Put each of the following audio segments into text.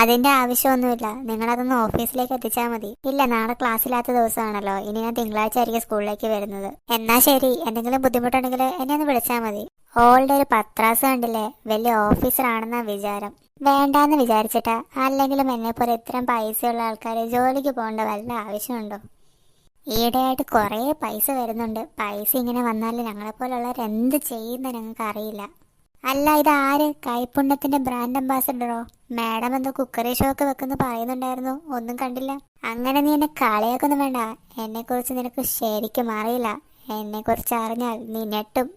അതിന്റെ ആവശ്യമൊന്നുമില്ല. നിങ്ങളതൊന്ന് ഓഫീസിലേക്ക് എത്തിച്ചാൽ മതി. ഇല്ല നാളെ ക്ലാസ്സില്ലാത്ത ദിവസമാണല്ലോ. ഇനി ഞാൻ തിങ്കളാഴ്ച ആയിരിക്കും സ്കൂളിലേക്ക് വരുന്നത്. എന്നാ ശരി. എന്തെങ്കിലും ബുദ്ധിമുട്ടുണ്ടെങ്കിൽ എന്നെ ഒന്ന് വിളിച്ചാൽ മതി. ഓളുടെ ഒരു പത്രാസ് കണ്ടില്ലേ? വലിയ ഓഫീസറാണെന്നാ വിചാരം. വേണ്ടാന്ന് വിചാരിച്ചിട്ടാ. അല്ലെങ്കിലും എന്നെ പോലെ ഇത്രയും പൈസയുള്ള ആൾക്കാർ ജോലിക്ക് പോകേണ്ട വല്ല ആവശ്യമുണ്ടോ? ഈയിടെയായിട്ട് കുറേ പൈസ വരുന്നുണ്ട്. പൈസ ഇങ്ങനെ വന്നാൽ ഞങ്ങളെപ്പോലുള്ളവർ എന്ത് ചെയ്യുന്ന ഞങ്ങൾക്ക് അറിയില്ല അല്ല ഇത് ആര്? കൈപ്പുണ്ണത്തിന്റെ ബ്രാൻഡ് അംബാസഡറോ മാഡം എന്തോ കുക്കറി ഷോ ഒക്കെ വെക്കുന്നു പറയുന്നുണ്ടായിരുന്നു. ഒന്നും കണ്ടില്ല. അങ്ങനെ നീ എന്നെ കളിയാക്കൊന്നും വേണ്ട. എന്നെ കുറിച്ച് നിനക്ക് ശരിക്കും അറിയില്ല. എന്നെ കുറിച്ച് അറിഞ്ഞാൽ നീ ഞെട്ടും.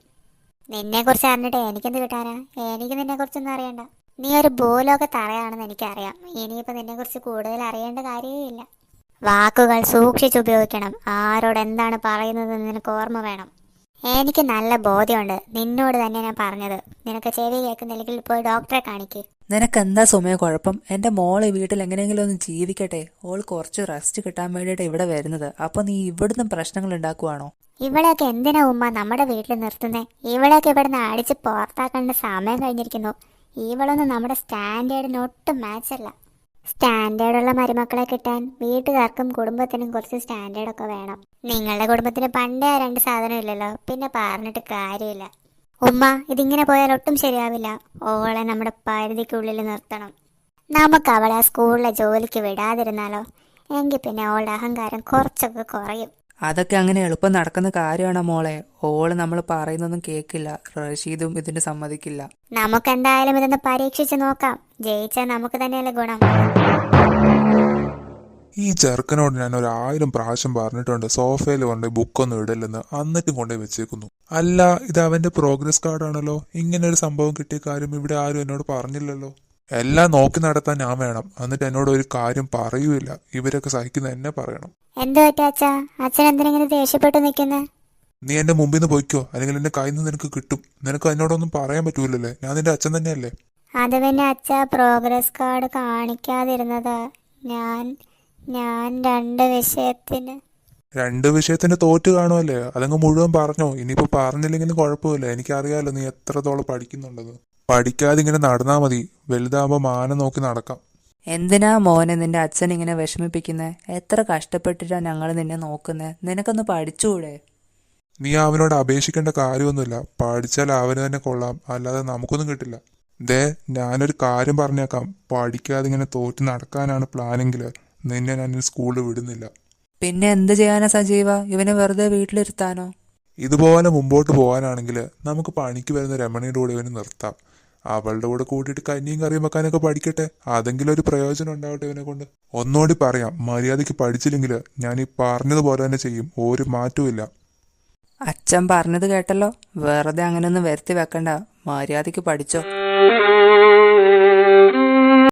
നിന്നെ കുറിച്ച് അറിഞ്ഞിട്ട് എനിക്കെന്ത് കിട്ടാനാ? എനിക്ക് നിന്നെ കുറിച്ചൊന്നും അറിയണ്ട. നീ ഒരു ബോലൊക്കെ തറയാണെന്ന് എനിക്കറിയാം. ഇനിയിപ്പോ നിന്നെ കുറിച്ച് കൂടുതൽ അറിയേണ്ട കാര്യമേ ഇല്ല വാക്കുകൾ സൂക്ഷിച്ചുപയോഗിക്കണം. ആരോട് എന്താണ് പറയുന്നതെന്ന് നിനക്ക് ഓർമ്മ വേണം. എനിക്ക് നല്ല ബോധ്യമുണ്ട്. നിന്നോട് തന്നെ ഞാൻ പറഞ്ഞത്. നിനക്ക് ചെവി കേൾക്കുന്നില്ലെങ്കിൽ പോയി ഡോക്ടറെ കാണിക്ക്. നിനക്ക് എന്താ സുമയ കുഴപ്പം? എന്റെ മോളെ വീട്ടിൽ എങ്ങനെയെങ്കിലും ഒന്ന് ജീവിക്കട്ടെ. ഓൾ കുറച്ച് റെസ്റ്റ് കിട്ടാൻ വേണ്ടിട്ട് ഇവിടെ വരുന്നത്. അപ്പൊ നീ ഇവിടുന്ന് പ്രശ്നങ്ങൾ ഉണ്ടാക്കുവാണോ? ഇവിടെയൊക്കെ എന്തിനാ ഉമ്മ നമ്മുടെ വീട്ടിൽ നിർത്തുന്നേ? ഇവിടെയൊക്കെ ഇവിടുന്ന് അടിച്ച് പുറത്താക്കേണ്ട സമയം കഴിഞ്ഞിരിക്കുന്നു. ഇവളൊന്നും നമ്മുടെ സ്റ്റാൻഡേർഡിന് ഒട്ടും മാച്ചല്ല സ്റ്റാൻഡേർഡുള്ള മരുമക്കളെ കിട്ടാൻ വീട്ടുകാർക്കും കുടുംബത്തിനും കുറച്ച് സ്റ്റാൻഡേർഡൊക്കെ വേണം. നിങ്ങളുടെ കുടുംബത്തിന് പണ്ടേ ആ രണ്ട് സാധനം ഇല്ലല്ലോ. പിന്നെ പറഞ്ഞിട്ട് കാര്യമില്ല. ഉമ്മ ഇതിങ്ങനെ പോയാൽ ഒട്ടും ശരിയാവില്ല. ഓളെ നമ്മുടെ പരിധിക്കുള്ളിൽ നിർത്തണം. നമുക്ക് അവളെ ആ സ്കൂളിലെ ജോലിക്ക് വിടാതിരുന്നാലോ? എങ്കിൽ പിന്നെ അവളുടെ അഹങ്കാരം കുറച്ചൊക്കെ കുറയും. അതൊക്കെ അങ്ങനെ എളുപ്പം നടക്കുന്ന കാര്യമാണ് മോളെ? ഓൾ നമ്മൾ പറയുന്നൊന്നും കേൾക്കില്ല. റഷീദും ഇതിന് സമ്മതിക്കില്ല. നമുക്ക് എന്തായാലും ഇതൊന്ന് പരീക്ഷിച്ച് നോക്കാം. ജയിച്ചാൽ നമുക്ക് തന്നെയല്ലേ ഗുണം. ഈ ചെറുക്കനോട് ഞാൻ ഒരു ആയിരം പ്രാവശ്യം പറഞ്ഞിട്ടുണ്ട് സോഫയിൽ കൊണ്ട് ബുക്കൊന്നും ഇടില്ലെന്ന്. എന്നിട്ടും കൊണ്ടുപോയി വെച്ചേക്കുന്നു. അല്ല ഇത് അവന്റെ പ്രോഗ്രസ് കാർഡാണല്ലോ ഇങ്ങനെ ഒരു സംഭവം കിട്ടിയ കാര്യം ഇവിടെ ആരും എന്നോട് പറഞ്ഞില്ലല്ലോ. എല്ലാം നോക്കി നടത്താൻ ഞാൻ വേണം. എന്നിട്ട് എന്നോട് ഒരു കാര്യം പറയൂല ഇവരൊക്കെ സഹിക്കുന്ന എന്നെ പറയണം. എന്തോ അച്ഛൻ എന്തിനിങ്ങനെ ദേഷ്യപ്പെട്ട് നിൽക്കുന്നേ? നീ എന്റെ മുമ്പിൽ നിന്ന് പോയിക്കോ. അല്ലെങ്കിൽ എന്റെ കയ്യിൽ നിന്ന് നിനക്ക് കിട്ടും. നിനക്ക് എന്നോടൊന്നും പറയാൻ പറ്റൂലല്ലേ? ഞാൻ നിന്റെ അച്ഛൻ തന്നെയല്ലേ? അത് പിന്നെ അച്ഛ പ്രോഗ്രസ് കാർഡ് കാണിക്കാതിരുന്നത് ഞാൻ ഞാൻ രണ്ട് വിഷയത്തിന് രണ്ട് വിഷയത്തിന് തോറ്റ് കാണുമല്ലേ അതങ്ങ് മുഴുവൻ പറഞ്ഞോ. ഇനിയിപ്പോ പറഞ്ഞില്ലെങ്കിലും കുഴപ്പമില്ല. എനിക്കറിയാലോ നീ എത്രത്തോളം പഠിക്കുന്നുണ്ടെന്ന്. പഠിക്കാതെ ഇങ്ങനെ നടന്നാ മതി. വലുതാകുമ്പോ മാനം നോക്കി നടക്കാം. എന്തിനാ മോനെ നിന്റെ അച്ഛൻ ഇങ്ങനെ വിഷമിപ്പിക്കുന്നേ? എത്ര കഷ്ടപ്പെട്ടിട്ടാ ഞങ്ങൾ നിന്നെ നോക്കുന്നേ? നിനക്കൊന്ന് പഠിച്ചുകൂടെ നീ അവനോട് അപേക്ഷിക്കേണ്ട കാര്യമൊന്നുമില്ല. പഠിച്ചാൽ അവന് തന്നെ കൊള്ളാം. അല്ലാതെ നമുക്കൊന്നും കിട്ടില്ല. ദേ ഞാനൊരു കാര്യം പറഞ്ഞേക്കാം. പഠിക്കാതെ ഇങ്ങനെ തോറ്റ് നടക്കാനാണ് പ്ലാനെങ്കിൽ നിന്നെ ഞാൻ സ്കൂളിൽ വിടുന്നില്ല. പിന്നെ എന്ത് ചെയ്യാനാ സജീവ? ഇവനെ വെറുതെ വീട്ടിലിരുത്താനോ? ഇതുപോലെ മുമ്പോട്ട് പോകാനാണെങ്കിൽ നമുക്ക് പണിക്ക് വരുന്ന രമണിയുടെ കൂടെ ഇവന് നിർത്താം. അവളുടെ കൂടെ കൂട്ടിയിട്ട് കഞ്ഞിയും കറിയും വെക്കാനൊക്കെ പഠിക്കട്ടെ? അതെങ്കിലും ഒരു പ്രയോജനം ഉണ്ടാവട്ടെ ഇവനെ കൊണ്ട്? ഒന്നുകൂടി പറയാം മര്യാദയ്ക്ക് പഠിച്ചില്ലെങ്കിൽ ഞാൻ ഈ പറഞ്ഞതുപോലെ തന്നെ ചെയ്യും. ഒരു മാറ്റവും ഇല്ല. അച്ഛൻ പറഞ്ഞത് കേട്ടല്ലോ. വെറുതെ അങ്ങനെയൊന്നും വരുത്തി വെക്കണ്ട. മര്യാദയ്ക്ക് പഠിച്ചോ.